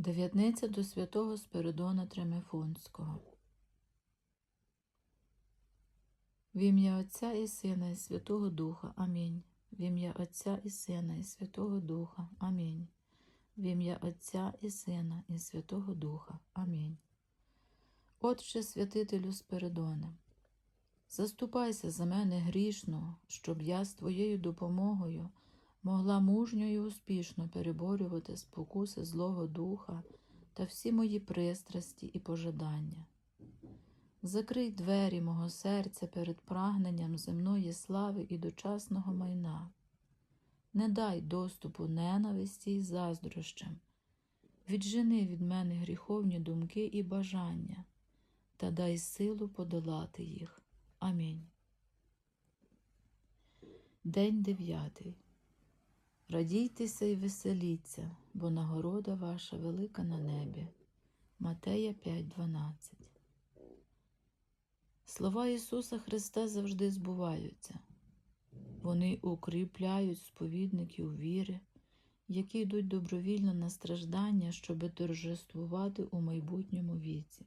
Дев'ятниця до святого Спиридона Тремефонського. В ім'я Отця і Сина і Святого Духа. Амінь. В ім'я Отця і Сина і Святого Духа. Амінь. В ім'я Отця і Сина і Святого Духа. Амінь. Отче святителю Спиридоне, заступайся за мене грішного, щоб я з твоєю допомогою могла мужньо і успішно переборювати спокуси Злого Духа та всі мої пристрасті і пожадання. Закрий двері мого серця перед прагненням земної слави і дочасного майна. Не дай доступу ненависті і заздрощам. Віджени від мене гріховні думки і бажання та дай силу подолати їх. Амінь. День дев'ятий. Радійтеся і веселіться, бо нагорода ваша велика на небі. Матея 5.12 Слова Ісуса Христа завжди збуваються. Вони укріпляють сповідників віри, які йдуть добровільно на страждання, щоби торжествувати у майбутньому віці.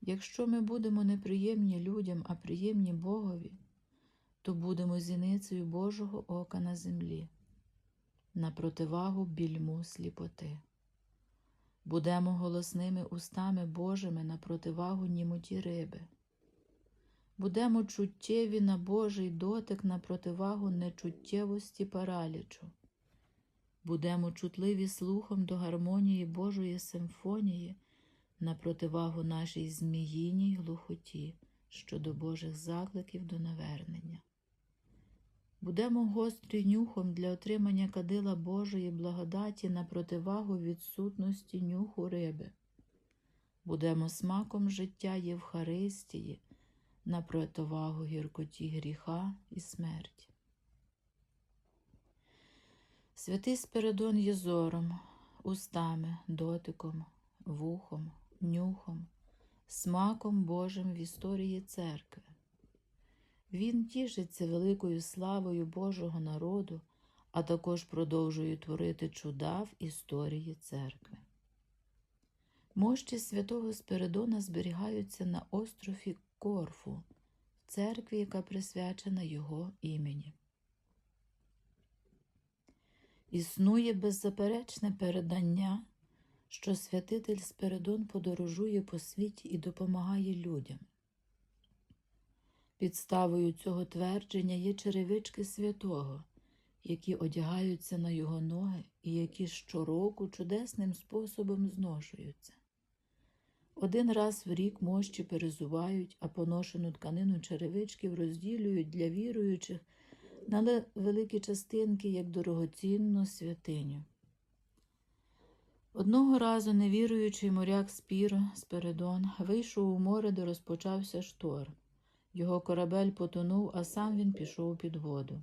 Якщо ми будемо неприємні людям, а приємні Богові, то будемо зіницею Божого ока на землі, на противагу більму сліпоти. Будемо голосними устами Божими на противагу німоті риби. Будемо чуттєві на Божий дотик на противагу нечуттєвості паралічу. Будемо чутливі слухом до гармонії Божої симфонії на противагу нашій зміїній глухоті щодо Божих закликів до навернення. Будемо гострі нюхом для отримання кадила Божої благодаті на противагу відсутності нюху риби. Будемо смаком життя Євхаристії на противагу гіркоті гріха і смерті. Святий Спиридон є зором, устами, дотиком, вухом, нюхом, смаком Божим в історії церкви. Він тішиться великою славою Божого народу, а також продовжує творити чуда в історії церкви. Мощі святого Спиридона зберігаються на острові Корфу, в церкві, яка присвячена його імені. Існує беззаперечне передання, що святитель Спиридон подорожує по світі і допомагає людям. Підставою цього твердження є черевички святого, які одягаються на його ноги і які щороку чудесним способом зношуються. Один раз в рік мощі перезувають, а поношену тканину черевичків розділюють для віруючих на великі частинки як дорогоцінну святиню. Одного разу невіруючий моряк Спіро Спиридон вийшов у море, де розпочався шторм. Його корабель потонув, а сам він пішов під воду.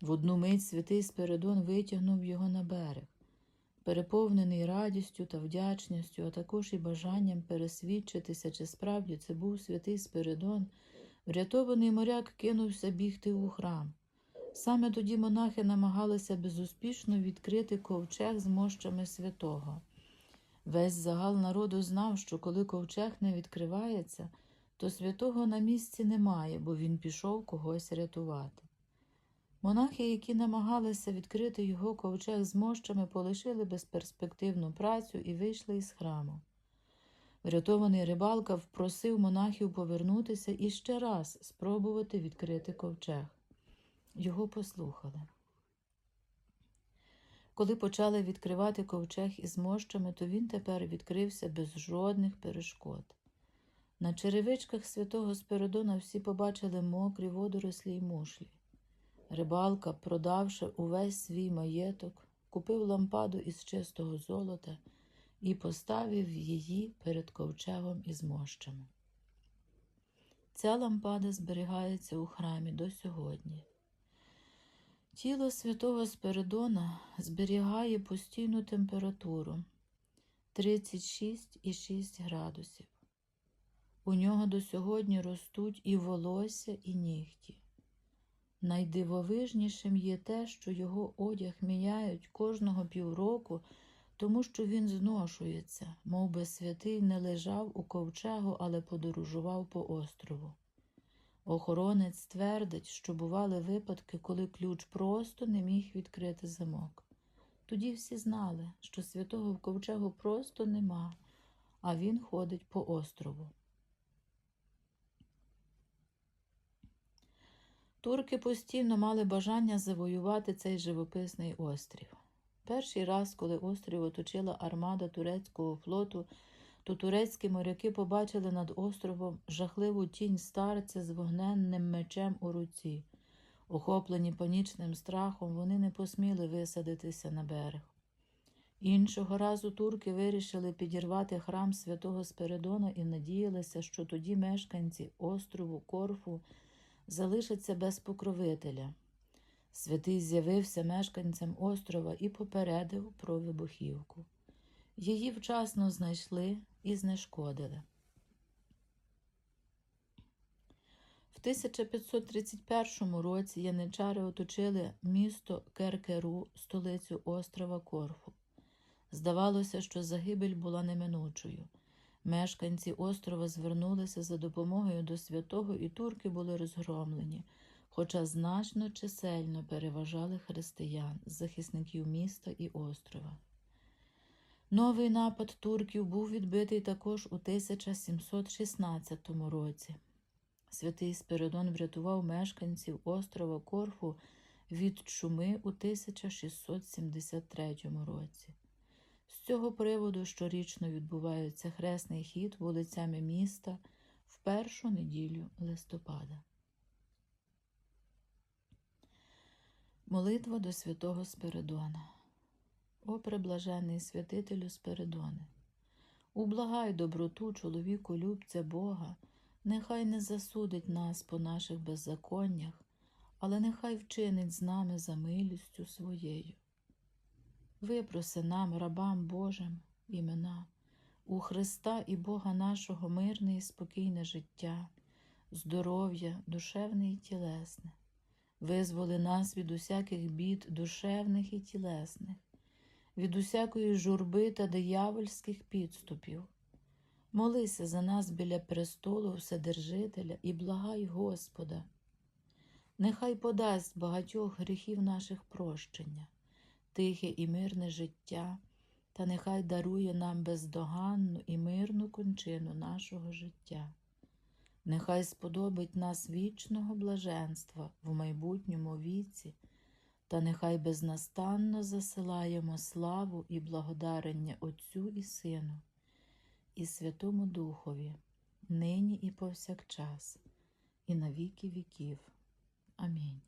В одну мить святий Спиридон витягнув його на берег. Переповнений радістю та вдячністю, а також і бажанням пересвідчитися, чи справді це був святий Спиридон, врятований моряк кинувся бігти у храм. Саме тоді монахи намагалися безуспішно відкрити ковчег з мощами святого. Весь загал народу знав, що коли ковчег не відкривається, то святого на місці немає, бо він пішов когось рятувати. Монахи, які намагалися відкрити його ковчег з мощами, полишили безперспективну працю і вийшли із храму. Врятований рибалка впросив монахів повернутися і ще раз спробувати відкрити ковчег. Його послухали. Коли почали відкривати ковчег із мощами, то він тепер відкрився без жодних перешкод. На черевичках святого Спиридона всі побачили мокрі водорослі й мушлі. Рибалка, продавши увесь свій маєток, купив лампаду із чистого золота і поставив її перед ковчегом із мощами. Ця лампада зберігається у храмі до сьогодні. Тіло святого Спиридона зберігає постійну температуру 36,6 градусів. У нього до сьогодні ростуть і волосся, і нігті. Найдивовижнішим є те, що його одяг міняють кожного півроку тому що він зношується, мов би святий не лежав у ковчегу, але подорожував по острову. Охоронець твердить, що бували випадки, коли ключ просто не міг відкрити замок. Тоді всі знали, що святого в ковчегу просто нема, а він ходить по острову. Турки постійно мали бажання завоювати цей живописний острів. Перший раз, коли острів оточила армада турецького флоту, то турецькі моряки побачили над островом жахливу тінь старця з вогненним мечем у руці. Охоплені панічним страхом, вони не посміли висадитися на берег. Іншого разу турки вирішили підірвати храм святого Спиридона і надіялися, що тоді мешканці острову Корфу залишаться без покровителя. Святий з'явився мешканцям острова і попередив про вибухівку. Її вчасно знайшли і знешкодили. В 1531 році яничари оточили місто Керкеру, столицю острова Корфу. Здавалося, що загибель була неминучою. Мешканці острова звернулися за допомогою до святого, і турки були розгромлені, хоча значно чисельно переважали християн, захисників міста і острова. Новий напад турків був відбитий також у 1716 році. Святий Спиридон врятував мешканців острова Корфу від чуми у 1673 році. Цього приводу щорічно відбувається хресний хід вулицями міста в першу неділю листопада. Молитва до святого Спиридона. О преблажений святителю Спиридоне, ублагай доброту чоловіку любця Бога, нехай не засудить нас по наших беззаконнях, але нехай вчинить з нами за милістю своєю. Випроси нам, рабам Божим, імена, у Христа і Бога нашого мирне і спокійне життя, здоров'я, душевне і тілесне, визволи нас від усяких бід душевних і тілесних, від усякої журби та диявольських підступів. Молися за нас біля престолу Вседержителя і благай Господа. Нехай подасть багатьох гріхів наших прощення тихе і мирне життя, та нехай дарує нам бездоганну і мирну кончину нашого життя. Нехай сподобить нас вічного блаженства в майбутньому віці, та нехай безнастанно засилаємо славу і благодарення Отцю і Сину, і Святому Духові, нині і повсякчас, і на віки віків. Амінь.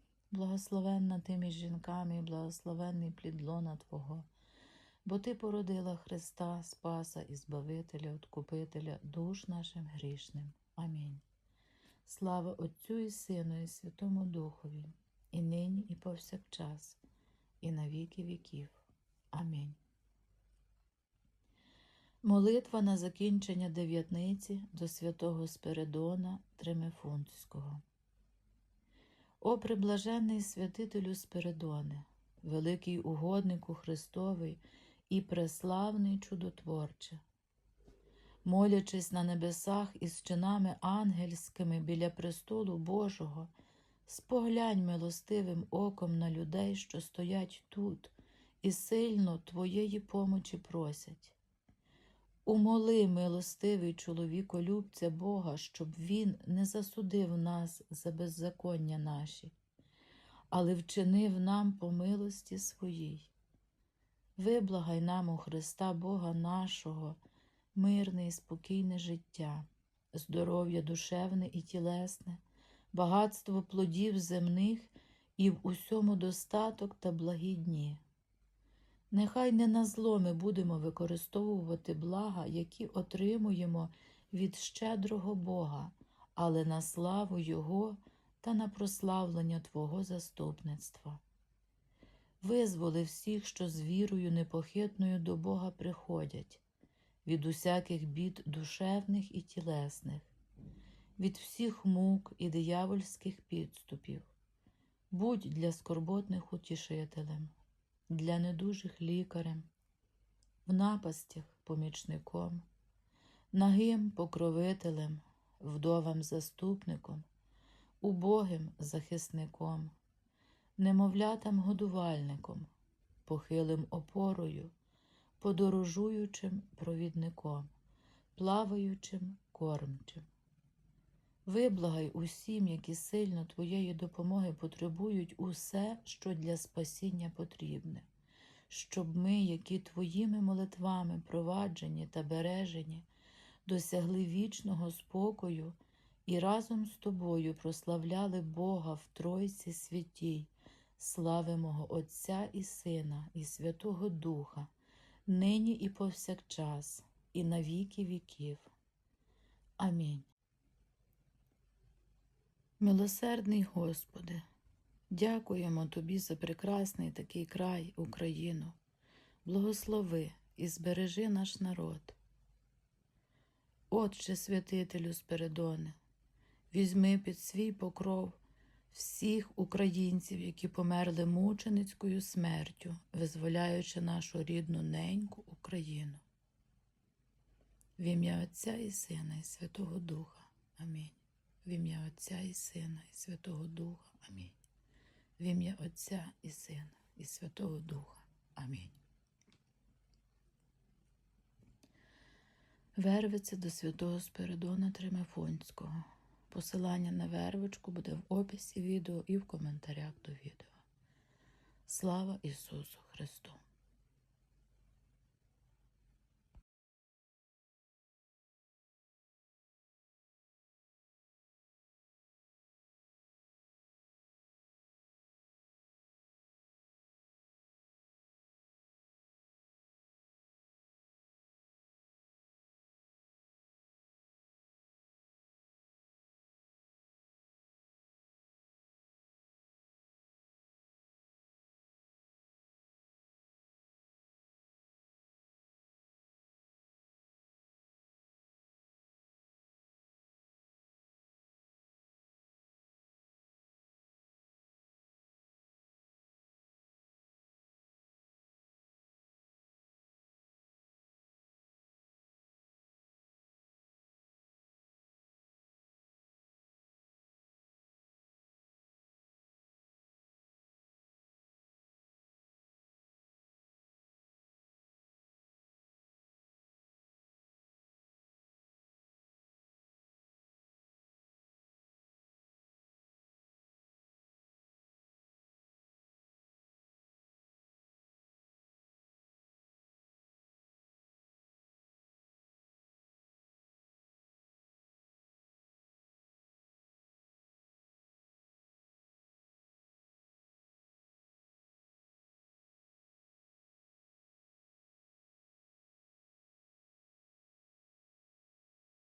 Благословенна ти між жінками, і благословенний плід Твого, бо Ти породила Христа, Спаса і Збавителя, Откупителя, душ нашим грішним. Амінь. Слава Отцю і Сину, і Святому Духові, і нині, і повсякчас, і на віки віків. Амінь. Молитва на закінчення дев'ятниці до святого Спиридона Тримифунтського. О приблажений святителю Спиридоне, великий угоднику Христовий і преславний чудотворче, молячись на небесах із чинами ангельськими біля престолу Божого, споглянь милостивим оком на людей, що стоять тут, і сильно Твоєї помочі просять. Умоли, милостивий чоловіколюбця Бога, щоб Він не засудив нас за беззаконня наші, але вчинив нам по милості своїй. Виблагай нам у Христа Бога нашого, мирне і спокійне життя, здоров'я душевне і тілесне, багатство плодів земних і в усьому достаток та благі дні. Нехай не на зло ми будемо використовувати блага, які отримуємо від щедрого Бога, але на славу Його та на прославлення Твого заступництва. Визволи всіх, що з вірою непохитною до Бога приходять, від усяких бід душевних і тілесних, від всіх мук і диявольських підступів. Будь для скорботних утішителем, для недужих лікарем, в напастях помічником, нагим покровителем, вдовам заступником, убогим захисником, немовлятам годувальником, похилим опорою, подорожуючим провідником, плаваючим кормчим. Виблагай усім, які сильно Твоєї допомоги потребують усе, що для спасіння потрібне, щоб ми, які Твоїми молитвами проваджені та бережені, досягли вічного спокою і разом з Тобою прославляли Бога в Тройці святій, слави мого Отця і Сина, і Святого Духа, нині і повсякчас, і на віки віків. Амінь. Милосердний Господи, дякуємо Тобі за прекрасний такий край, Україну. Благослови і збережи наш народ. Отче святителю Спиридоне, візьми під свій покров всіх українців, які померли мученицькою смертю, визволяючи нашу рідну неньку Україну. В ім'я Отця і Сина, і Святого Духа. Амінь. В ім'я Отця і Сина, і Святого Духа. Амінь. В ім'я Отця і Сина, і Святого Духа. Амінь. Вервиться до святого Спиридона Тримефонського. Посилання на вервичку буде в описі відео і в коментарях до відео. Слава Ісусу Христу!